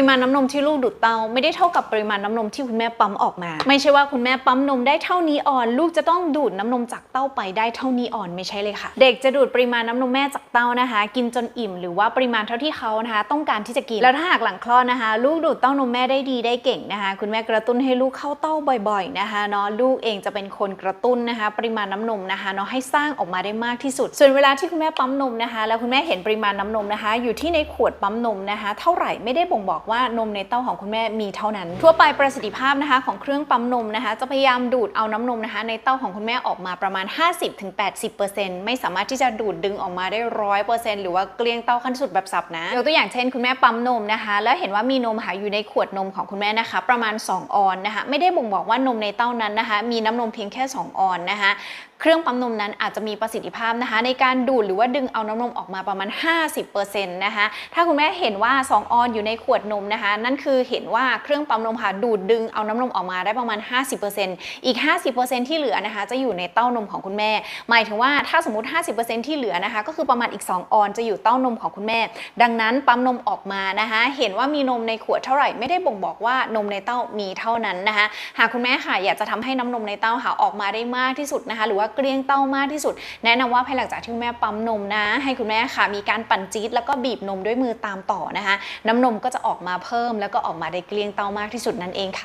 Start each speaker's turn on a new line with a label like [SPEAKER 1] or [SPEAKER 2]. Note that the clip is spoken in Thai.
[SPEAKER 1] ริมาณน้ำนมที่ลูกดูดเต้าไม่ได้เท่ากับปริมาณน้ำนมที่คุณแม่ปั๊มออกมา ไม่ใช่ว่าคุณแม่ปั๊มนมได้เท่านี้อ่อน ลูกจะต้องดูดน้ำนมจากเต้าไปได้เท่านี้อ่อนไม่ใช่เลยค่ะ เด็กจะดูดปริมาณน้ำนมแม่จากเต้านะคะ กินจนอิ่ม หรือว่าปริมาณเท่าที่เขานะคะ ต้องการที่จะกินแล้วถ้าหากหลังคลอดนะคะ ลูกดูดเต้านมแม่ได้ดีได้เก่งนะคะ คุณแม่กระตุ้นให้ลูกเข้าเต้าบ่อย ๆนะคะเนาะลูกเองจะเป็นคนกระตุ้นนะคะ ปริมาณน้ำนมนะคะเนาะให้สร้างออกมาได้มากที่สุด ส่วนเวลาที่คุณแม่ปั๊มนมนะคะ แล้วคุณแม่เห็นปริมาณน้ำนมนะคะ อยู่ที่ในขวดปั๊มนมนะคะ เท่าไหร่ไม่ได้บ่งบอกว่านมในเต้าของคุณแม่มีเท่านั้น ทั่วไปประสิทธิภาพนะคะของเครื่องปั๊มนมนะคะ จะพยายามดูดเอาน้ำนมนะคะ ในเต้าของคุณแม่ออกมาประมาณ 50-80%ไม่สามารถที่จะดูดดึงออกมาได้ร้อยเปอร์เซ็นต์หรือว่าเกลี้ยงเต้าขั้นสุดแบบสับนะยกตัวอย่างเช่นคุณแม่ปั๊มนมนะคะ แล้วเห็นว่ามีนมหาอยู่ในขวดนมของคุณแม่นะคะ ประมาณ 2 ออนนะคะ ไม่ได้บ่งบอกว่านมในเต้านั้นนะคะ มีน้ำนมเพียงแค่ 2 ออนนะคะ เครื่องปั๊มนมนั้นอาจจะมีประสิทธิภาพนะคะ ในการดูดหรือว่าดึงเอาน้ำนมออกมาประมาณ 50%นะคะถ้าคุณแม่เห็นว่า 2 ออนอยู่ในขวดนมนะคะ นั่นคือเห็นว่าเครื่องปั๊มนมค่ะดูดดึงเอาน้ำนมออกมาได้ประมาณ 50%อีก 50%ที่เหลือนะคะ จะอยู่ในเต้านมของคุณแม่ หมายถึงว่าถ้าสมมติ 50%ที่เหลือนะคะ ก็คือประมาณอีก 2 ออนจะอยู่เต้านมของคุณแม่ ดังนั้นปั๊มนมออกมานะคะ เห็นว่ามีนมในขวดเท่าไหร่ไม่ได้บ่งบอกว่านมในเต้ามีเท่านั้นนะคะ หากคุณแม่ค่ะอยากจะทำให้น้ำนมในเต้าค่ะออกมาได้มากที่สุดนะคะ หรือว่าเกลี้ยงเต้ามากที่สุด แนะนำว่าภายหลังจากที่คุณแม่ปั๊มนมนะ ให้คุณแม่ค่ะ มีการปั่นจี๊ดแล้วก็บีบนมด้วยมือตามต่อนะคะ น้ำนมก็จะออกมาเพิ่มแล้วก็ออกมาได้เกลี้ยงเต้ามากที่สุดนั่นเองค่ะ